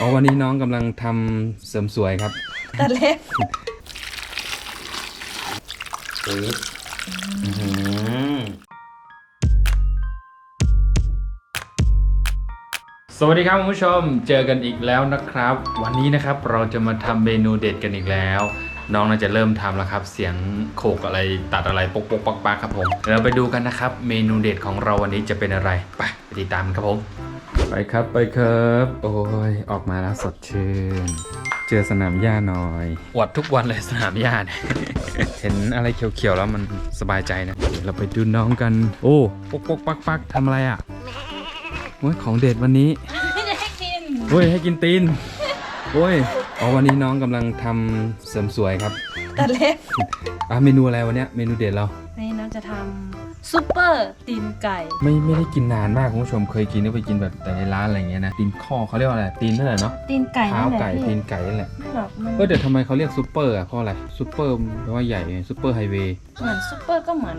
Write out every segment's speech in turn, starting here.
อ๋อวันนี้น้องกำลังทำเสริมสวยครับ ตัดเล็บปึ๊บอื้อหือสวัสดีครับคุณผู้ชม เจอกันอีกแล้วนะครับ วันนี้นะครับเราจะมาทำเมนูเด็ดกันอีกแล้ว น้องน่าจะเริ่มทำแล้วครับ เสียงโขกอะไรตัดอะไรปกปกปักปักครับผมเดี๋ยวเราไปดูกันนะครับ เมนูเด็ดของเราวันนี้จะเป็นอะไร ไปไปติดตามกันครับผม ไปครับไปครับ โอ้ย ออกมาแล้วสดชื่น เจอสนามหญ้าหน่อยอวดทุกวันเลยสนามหญ้าเนี่ยเห็นอะไรเขียวๆแล้วมันสบายใจนะเดี๋ยวเราไปดูน้องกัน โอ้ปกปกปักปักทำอะไรอะโอ้ยของเด็ดวันนี้ ไม่ได้ให้กิน โอ้ยให้กินตีนโอ้ย อ๋อวันนี้น้องกำลังทำเสริมสวยครับตัดเล็บอะเมนูอะไรวันเนี้ยเมนูเด็ดเรา นี่น้องจะทำซุปเปอร์ตีนไก่ ไม่ไม่ได้กินนานมากคุณผู้ชมเคยกินก็ไปกินแบบแต่ในร้านอะไรอย่างเงี้ยนะตีนข้อเขาเรียกว่าอะไรตีนนั่นแหละเนาะตีนไก่เท้านั่นแหละไก่ตีพี่นไก่นั่นแหละไม่หรอกมันเออแต่ทำไมเขาเรียกซูเปอร์อะเพราะอะไรซูเปอร์แปลว่าใหญ่ไงซูเปอร์ไฮเวย์เหมือนซุปเปอร์ก็เหมือน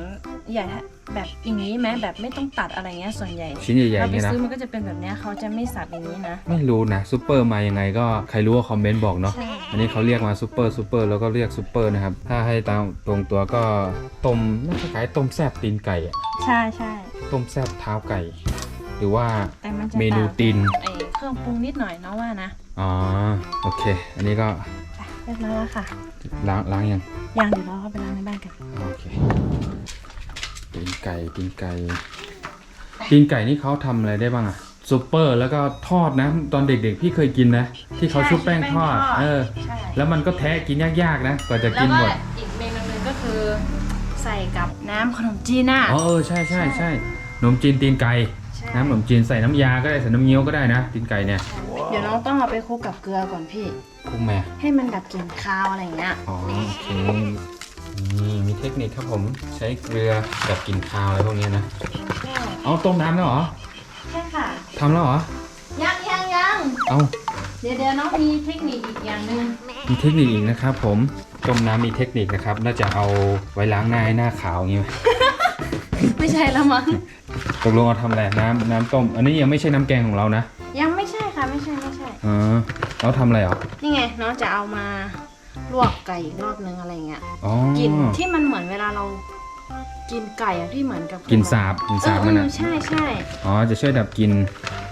ใหญ่ แบบอย่างนี้ไหมแบบไม่ต้องตัดอะไรเงี้ยส่วนใหญ่ชิ้นใหญ่ๆเราไปเนี่ยนะ ซื้อมันก็จะเป็นแบบเนี้ยเขาจะไม่สับอย่างนี้นะไม่รู้นะซูเปอร์มายังไงก็ใครรู้ก็คอมเมนต์บอกเนาะ ใช่อันนี้เขาเรียกมาซูเปอร์ซูเปอร์แล้วก็เรียกซูเปอร์นะครับ ถ้าให้ตามตรงตัวก็ต้มน่าจะคล้ายต้มแซบตีนไก่อะใช่ใช่ต้มแซบเท้าไก่ หรือว่าแต่มันจะเมนูต่างตีน ไอเครื่องปรุงนิดหน่อยเนาะว่านะอ๋อ โอเค อันนี้ก็ไปเรียบร้อยแล้วค่ะล้างล้างยังยังเดี๋ยวเราเข้าไปล้างในบ้านกัน โอเค ตีนไก่ตีนไก่ตีนไก่นี่เขาทำอะไรได้บ้างอะซูเปอร์แล้วก็ทอดนะ ตอนเด็กๆพี่เคยกินนะ ที่เขาชุบแป้งทอด เออใช่แล้วมันก็แทะกินยากๆนะกว่าจะแล้วกินก็หมดอีกเมนูหนึงก็คือ ใส่กับน้ำขนมจีนน่ะอ๋อเออใช่ใช่ใช่ขนมจีนตีนไก่ใช่น้ำขนมจีนใส่น้ำยาก็ได้ใส่น้ำเงี้ยวก็ได้นะตีนไก่เนี่ย เดี๋ยวน้องต้องเอาไปคลุกกับเกลือก่อนพี่คุกแม่ให้มันดับกลิ่นคาวอะไรอย่างเงี้ยอ๋อโอเคนี่มี เทคนิคครับผมใช้เกลือดับกลิ่นคาวอะไรพวกเนี้ยนะเอาต้มน้ำแล้วเหรอใช่ค่ะ ทำแล้วเหรอ ยังยังยังเอาเดี๋ยวเดี๋ยวน้องมีเทคนิคอีกอย่างหนึ่งมีเทคนิคอีกนะครับผมต้มน้ำมีเทคนิคนะครับน่าจะเอาไว้ล้างหน้าให้หน้าขาวอย่างงี้ไหมไม่ใช่แล้วมั้งตกลงเอาทำอะไรน้ำน้ำต้ม อันนี้ยังไม่ใช่น้ำแกงของเรานะยังไม่ใช่ค่ะไม่ใช่ไม่ใช่อ๋อเราทำอะไรเหรอนี่ไงน้องจะเอามา ลวกไก่อีกรอบนึงอะไรเงี้ยอ๋อกลิ่นที่มันเหมือนเวลาเรากินไก่อะที่เหมือนกับกลินสาบกลินเอสาอบเอมันอนะใช่ใช่อ๋อจะช่วยดับกลิ่น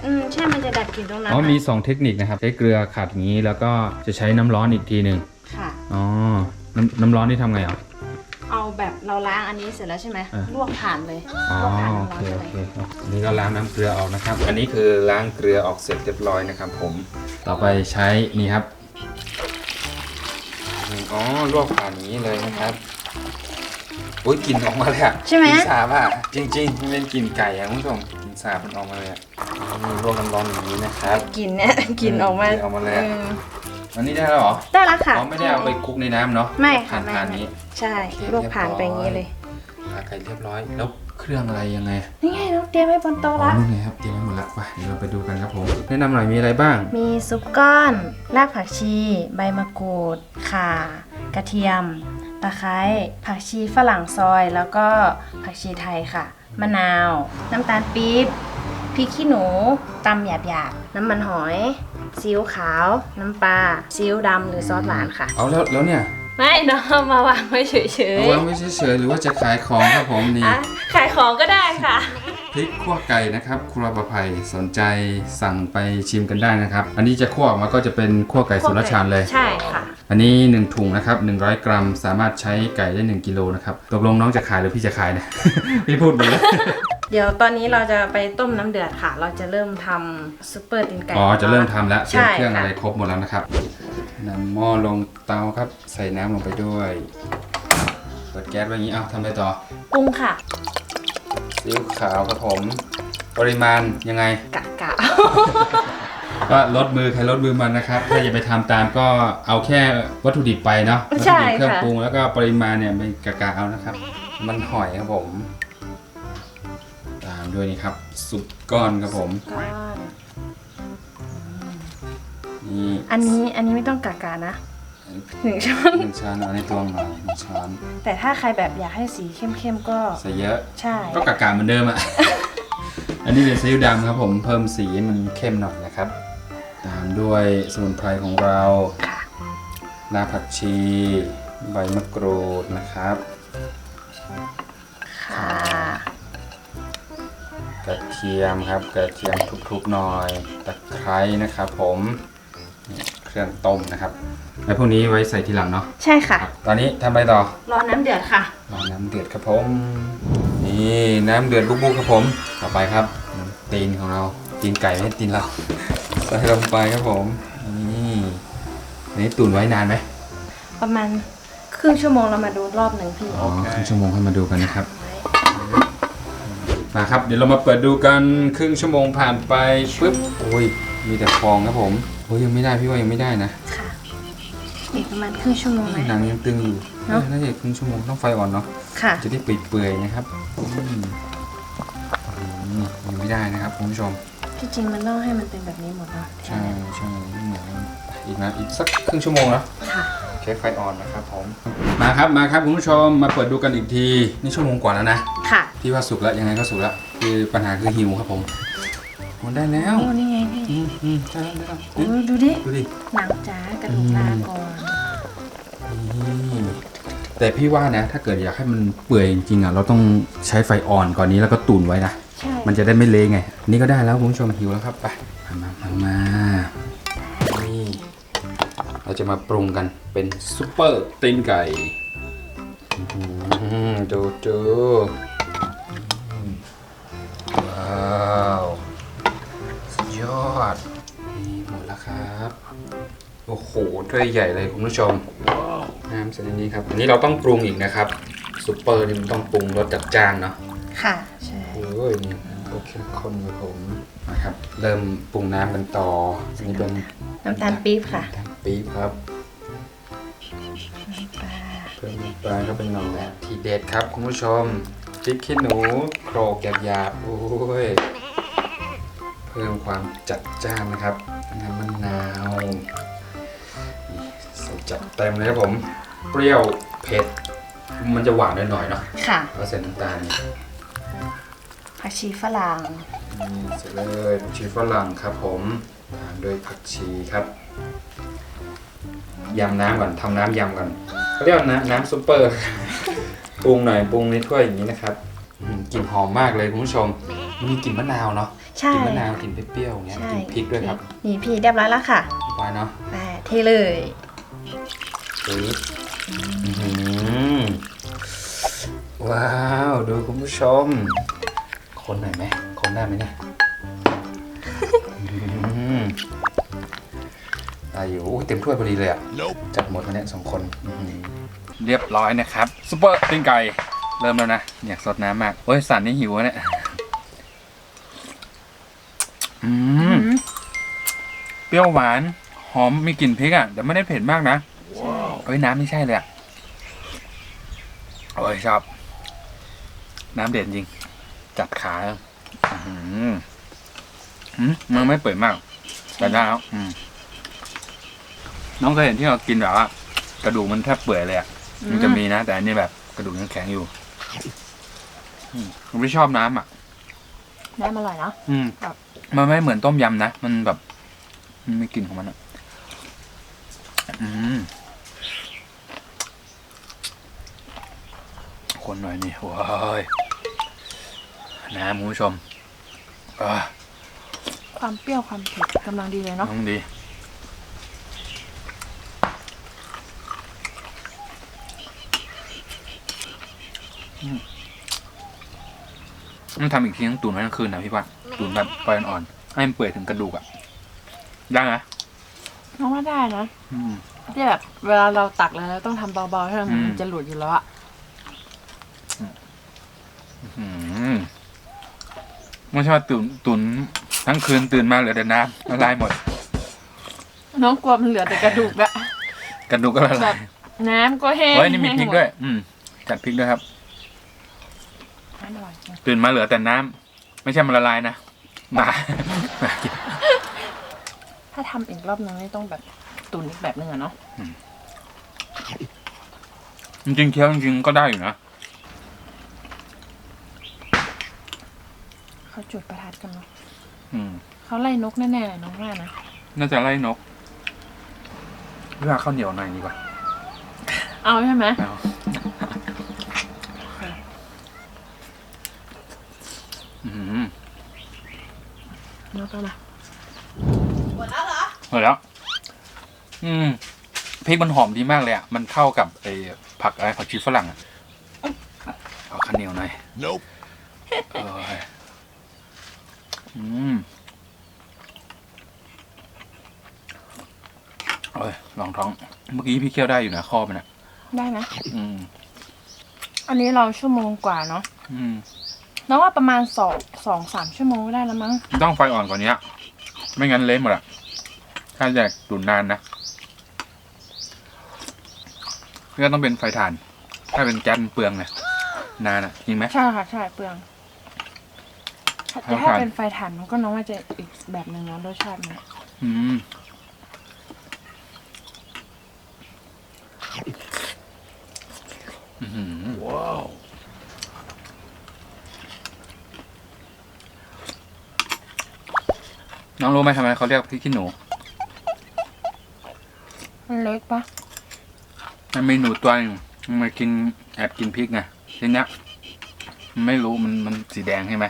อืมใช่มันจะดับกลิ่นตรงนั้นอ๋ออะมี2เทคนิคนะครับใช้เกลือขัดอย่างนี้แล้วก็จะใช้น้ำร้อนอีกทีหนึ่งค่ะ อ๋อน้ำน้ำร้อนนี่ทำไงอะ เอาแบบเราล้างอันนี้เสร็จแล้วใช่ไหมอะ ลวกผ่านเลยอ๋อลวกผ่านโอน้ำร้เคอนโอไปเคเลยอันนี้ก็ล้างน้ำเกลือออกนะครับ อันนี้คือล้างเกลือออกเสร็จเรียบร้อยนะครับ ผม ต่อไปใช้นี่ครับ อ๋อลวกผ่านอย่างนี้เลยนะครับอุ้ยกลิ่นออกมาเลยอะใช่ไหม กลิ่นสาบอะจริงๆมันเป็นกลิ่นไก่อะคุณผู้ชมกลิ่นสาบมันออกมาเลยอะนี่ลวกน้ำร้อนอย่างนี้นะครับ กลิ่นเนี่ยกลิ่นออกมากลิ่นออกมาเลยอะ อออันนี้ได้แล้วเหรอได้แล้วค่ะอ๋อไม่ได้เอาไปคลุกในน้ำเนาะไม่ผ่าค่ะนไม่ ผ่านไม่นี้ ใช่โอเคลวกผ่านไปอย่างนี้เลย ผ่าไก่เรียบร้อยแล้วเค รื่องอะไรยังไงนี่ไงน้องเตรียมไว้บนโต๊ะอ๋อละ นู่นไงครับเตรียมไว้หมดแล้วไปเดี๋ยวเราไปดูกันครับผมแนะนำหน่อยมีอะไรบ้าง มีซุปก้อน รากผักชี ใบมะกรูด ข่า กระเทียม ตะไคร้ ผักชีฝรั่งซอย แล้วก็ผักชีไทยค่ะ มะนาว น้ำตาลปี๊บ พริกขี้หนู ตำหยาบๆ น้ำมันหอย ซีอิ๊วขาว น้ำปลา ซีอิ๊วดำหรือซอสหวานค่ะ เอาแล้วแล้วเนี่ย ไม่น้องมาวางไว้เฉยเอาไว้ไม่เฉยๆหรือว่าจะขายของครับผมนี่ อะขายของก็ได้ค่ะ พริกขั่วไก่นะครับครัวประภัยสนใจสั่งไปชิมกันได้นะครับ อันนี้จะคั่วออกมาก็จะเป็นขั่วไก่สุรชานเลย ใช่ค่ะ อันนี้ 1 ถุงนะครับ 100 กรัม สามารถใช้ไก่ได้ 1กิโลนะครับตกลงน้องจะขายหรือพี่จะขายนะ พี่พูดดีแล้ว เดี๋ยวตอนนี้เราจะไปต้มน้ำเดือดค่ะ เราจะเริ่มทำซุปเปอร์ตีนไก่อ๋อจะเริ่มทำแล้วเตรียมใช่เครื่องค่ะอะไรครบหมดแล้วนะครับนำหม้อลงเตาครับ ใส่น้ำลงไปด้วยเปิดแก๊สไว้อย่างนี้เอาทำอะไรต่อปรุงค่ะซีอิ๊วขาวครับผม ปริมาณยังไง กะกะ ก็ลดมือใครลดมือมันนะครับ ถ้าจะไปทำตามก็เอาแค่วัตถุดิบไปเนาะวัตใช่ถุดิบเครื่องค่ะ ปรุงแล้วก็ปริมาณเนี่ยเป็นกะกะเอานะครับ มันหอยครับผมตาม ด้วยนี่ครับซุปก้อนครับผมก้อนนี่อันนี้อันนี้ไม่ต้องกะกะนะหนึ่งช้อนหนึ่งช้อนเอาในตวงหน่อยหนึ่งช้อน แต่ถ้าใครแบบอยากให้สีเข้มๆก็ใส่เยอะ ใช่ ก็กะกะเหมือนเดิมอะอันนี้เป็นซีอิ๊วดำครับผมเพิ่มสีให้มันเข้มหน่อยนะครับตตามด้วยสมุนไพรของเราค่ะรากผักชี ใบมะกรูดนะครับ กระเทียมครับ กระเทียมทุบๆหน่อยตะไคร้นะครับผมนี่เครื่องต้มนะครับแล้วพวกนี้ไว้ใส่ทีหลังเนาะใช่ค่ะตอนนี้ทำอะไรต่อรอน้ำเดือดค่ะ รอน้ำเดือดครับผม นี่น้ำเดือดบุกๆครับผม ต่อไปครับน้ำตีนของเราตีนไก่ไม่ใช่ตีนเรา ใส่ลงไปครับผมนี่อันนี้ตุ๋นไว้นานไหมประมาณครึ่งชั่วโมงเรามาดูรอบหนึ่งพี่ อ๋อครึ่งชั่วโมงค่อยมาดูกันนะครับ ไว้มาครับ เดี๋ยวเรามาเปิดดูกันครึ่งชั่วโมงผ่านไปปึ๊บโอ้ยมีแต่ฟองครับผมโอ้ยยังไม่ได้พี่ว่ายังไม่ได้นะค่ะอีกประมาณครึ่งชั่วโมงไหม หนังยังตึงอยู่เนอะ น่าจะครึ่งชั่วโมงต้องไฟอ่อนเนาะค่ะ จะได้เปื่อยๆนะครับอืมอืมยังไม่ได้นะครับคุณผู้ชม ที่จริงมันต้องให้มันเป็นแบบนี้หมดเนาะใช่ใช่เหมือนอีกนะอีกสักครึ่งชั่วโมงนะค่ะใช้ไฟอ่อนนะครับผม มาครับมาครับคุณผู้ชมมาเปิดดูกันอีกทีนี่ชั่วโมงกว่าแล้วนะค่ะพี่ว่าสุกแล้วยังไงก็สุกแล้วคือปัญหาคือหิวครับผมโอ้ได้แล้วโอ้นี่ไงพี่อืมอืมได้แล้วได้แล้วโอ้ดูดิดูดิหนังจ๋ากระดูกลาก่อนนี่แต่พี่ว่านะ ถ้าเกิดอยากให้มันเปื่อยจริงๆอะเราต้องใช้ไฟอ่อนก่อนนี้แล้วก็ตุ๋นไว้นะใช่มันจะได้ไม่เละไง นี่ก็ได้แล้วคุณผู้ชมหิวแล้วครับไปมามามามานี่เรา จะมาปรุงกันเป็นซุปเปอร์ตีนไก่อื้อหือดูดูอืมว้าวสุดยอดนี่หมดแล้วครับ โอ้โหถ้วยใหญ่เลยคุณผู้ชมน้ำเสร็จในนี้ครับ อันนี้เราต้องปรุงอีกนะครับซุปเปอร์นี่มันต้องปรุงรสจัดจ้านเนาะค่ะ ใช่โอ้ยนี่โอเคคนครับผมนะครับ เริ่มปรุงน้ำกันต่ออันนี้เป็นน้ำตาลปี๊บค่ะน้ำตาล ปี๊บครับ ปลาเพิ่มน้ำปลาเข้าไปหน่อยทีเด็ดครับคุณผู้ชมพริกขี้หนูโครกหยาบๆโอ้ย เพิ่มความจัดจ้านนะครับน้ำมะนาวนี่ใส่จัดเต็มเลยครับผม เปรี้ยวเผ็ด มันจะหวานหน่อยๆเนาะค่ะแล้วใส่น้ำตาลนี่ ผักชีฝรั่ง นี่เสร็จเลยผักชีฝรั่งครับผมตามด้วยผักชีครับ ยำน้ำก่อนทำน้ำยำก่อนเขาเรียกว่าน้ำน้ำซุปเปอร์ปรุงหน่อยปรุงในถ้วยอย่างนี้นะครับอืมกลิ่นหอมมากเลยคุณผู้ชมมีกลิ่นมะนาวเนาะใช่ กลิ่นมะนาวกลิ่นเปรี้ยวๆอย่างเงี้ยใช่ กลิ่นพริกด้วยครับนี่พี่เรียบร้อยแล้วค่ะไปเนาะไปเทเลยปึ๊บอื้อหือว้าวดูคุณผู้ชม คนหน่อยไหมคนได้ไหมเนี่ยอืม ได้อยู่อุ๊ยเต็มถ้วยพอดีเลยอะ จัดหมดวันนี้สองคนเรียบร้อยนะครับซุปเปอร์ปิ้งไก่เริ่มแล้วนะอยากสดน้ำมากโอ้ยสันนี่หิวอะเนี่ยอืมเปรี้ยวหวานหอมมีกลิ่นพริกอะแต่ไม่ได้เผ็ดมากนะเอ้ยน้ำไม่ใช่เลยอะโอ้ยชอบน้ำเด่นจริง จัดขาอื้อหือหืมมันไม่เปื่อยมากแต่ได้แล้วอืม น้องเคยเห็นที่เรากินแบบว่ากระดูกมันแทบเปื่อยเลยอะมันจะมีนะ แต่อันนี้แบบกระดูกยังแข็งอยู่อืมผมไม่ชอบน้ำอะได้มาอร่อยเนาะอืมครับมันไม่เหมือนต้มยำนะมันแบบมันมีกลิ่นของมันอะอืมคนหน่อยนี่ว้ายน้ำคุณผู้ชมอ่าความเปรี้ยวความเผ็ดกำลังดีเลยเนาะน้องดี ต้องทำอีกทีต้องตุ๋นไว้ทั้งคืนนะพี่ปัดตุ๋นแบบไฟอ่อนๆให้มันเปื่อยถึงกระดูกอะได้ไหมน้องว่าได้นะอืมที่แบบเวลาเราตักแล้วเราต้องทำเบาๆใช่ไหมอืมมันจะหลุดอยู่แล้วอะอืมไม่ใช่ว่าตุ๋นตุ๋นทั้งคืนตื่นมาเหลือแต่น้ำละลายหมด น้องกลัวมันเหลือแต่กระดูกอะกระดูกก็ละแบลายบน้ำก็แห้งเฮ้ยนี่มีพริกด้วย อืมจัดพริกด้วยครับ น้ำอร่อยจริง ตื่นมาเหลือแต่น้ำไม่ใช่มันละลายนะมามากินถ้าทำอีกรอบนึงนี่ต้องแบบตุ๋นอีกแบบนึงอะเนาะจริงๆเคี้ยวจริงๆก็ได้อยู่นะเขาจุดประทัดกันเนาะอืมเขาไล่นกแน่ๆเลยน้องว่านะน่าจะไล่นกเลือกข้าวเหนียวหน่อยดีกว่า เอาใช่ไหมเอา แล้วก็มาหมดแล้ว อืมพริกมันหอมดีมากเลยอะ มันเข้ากับไอ้ผักอะไรผักชีฝรั่งอะ เอาข้าวเหนียวหน่อย Nope. เอออืมเอ้ยลองท้อง เมื่อกี้พี่เคี่ยวได้อยู่นะข้อมันอะ ได้ไหมอืม อันนี้เราชั่วโมงกว่าเนาะ อืม น้องว่าประมาณสองสองสามชั่วโมงก็ได้แล้วมั้ง ต้องไฟอ่อนกว่านี้ ไม่งั้นเละหมดอะ ถ้าอยากตุ๋นนานนะก็ต้องเป็นไฟถ่าน ถ้าเป็นแก๊สมันเปลืองไงนานอะจริงไหม ใช่ค่ะ ใช่เปลืองถ้าครับถ้าเป็นไฟถ่านมันก็น้องว่าจะอีกแบบหนึ่งนะรสชาติมันอืมอื้อหือ Wow. น้องรู้ไหมทำไมเขาเรียกพริกขี้หนู มันเล็กปะมันมีหนูตัวหนึงมันมากินแอบกินพริกไงทีเนี้ยมันไม่รู้มันมันสีแดงใช่ไหม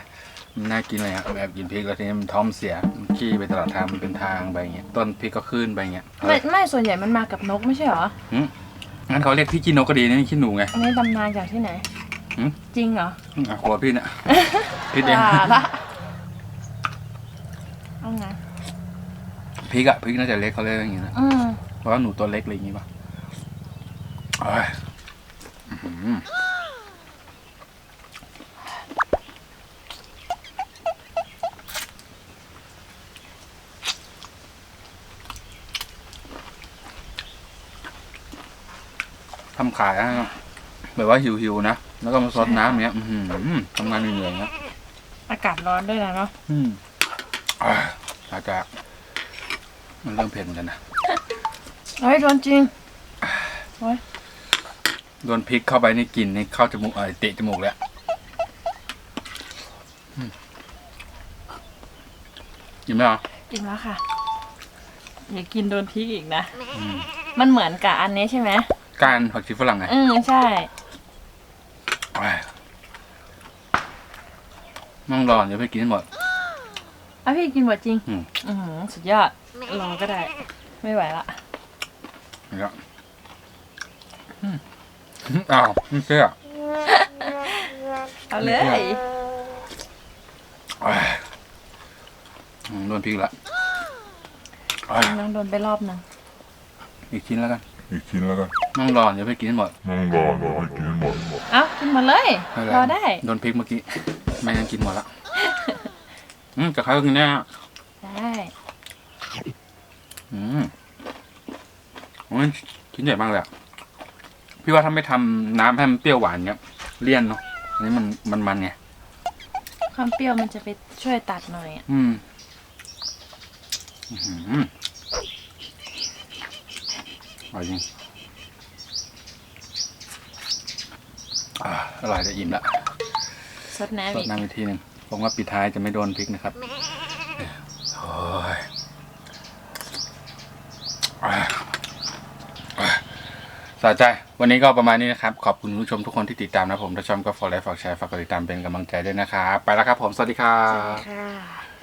มันน่ากินเลยครับแอบกินพริกแล้วทีนี้มันท้องเสียมันขี้ไปตลอดทางมันเป็นทางไปอย่างเงี้ยต้นพริกก็ขึ้นไปอย่างเงี้ยไม่ไม่ส่วนใหญ่มันมากับนกไม่ใช่เหรออืมงั้นเขาเรียกพริกขี้นกก็ดีนะนี่ขี้หนูไง อันนี้ตำนานจากที่ไหน หืม จริงเหรออืมอะหัวพี่เนี่ย พิดเอง ว่าละ เอาไงพริกอะพริกน่าจะเล็กเขาเรียกอย่างงี้นะอืมเพราะว่าหนูตัวเล็กอะไรอย่างงี้ป่ะเอ้ยอื้อหือทำขายอะแบบว่าหิวๆนะ แล้วก็มาซดน้ำอย่างเงี้ย อื้อหือทำงานเหนื่อยๆอย่างเงี้ยอากาศร้อนด้วยนะเนาะ อืม อ่าอาจจะมันเริ่มเผ็ดเหมือนกันนะเฮ้ยโดนจริงโดนพริกเข้าไปนี่กลิ่นนี่เข้าจมูกเออเตะจมูกแล้วอืมกินไหมอะกินแล้วค่ะ อย่ากินโดนพริกอีกนะอืมมันเหมือนกับอันนี้ใช่ไหมการผักชีฝรั่งไงอืมใช่อ้ายต้องรอเดี๋ยวไปกินให้หมดเอาพี่กินหมดจริง อืม อือหือสุดยอดรอก็ได้ ไม่ไหวละ นี่ก็อืมอ้าวไม่เชื่อเอาเลย อ้ายอืมโดนพริกละอ้ายน้องโดนไปรอบหนึงอีกชิ้นแล้วกัน อีกชิ้นแล้วกันต้องรอเดี๋ยวไปกินให้หมดนั่งรอรอให้กินหมดหมดเอ้ากินหมดเลยม่เป็นรอได้ โดนพริกเมื่อกี้ ไม่งั้นกินหมดละ อืมกับข้าวกินแน่ได้อืมโอ้ยชิ้นใหญ่มากเลยอะพี่ว่าถ้าไม่ทำน้ำให้มันเปรี้ยวหวานเนี้ยเลี่ยนเนาะอันนี้มันมันมันไงความเปรี้ยวมันจะไปช่วยตัดหน่อยอะอืมอื้อหืออร่อยจริงอ่าอร่อยจะอิ่มละซดน้ำสดอีกน้ำอีกทีหนึ่ง ผมว่าปิดท้ายจะไม่โดนพริกนะครับโอ้ยอ่าอ่าสะใจ วันนี้ก็ประมาณนี้นะครับ ขอบคุณผู้ชมทุกคนที่ติดตามนะผม ถ้าชอบก็ฝากไลค์ฝากแชร์ ฝากกดติดตามเป็นกำลังใจด้วยนะครับ ไปแล้วครับผม สวัสดีครับค่ะ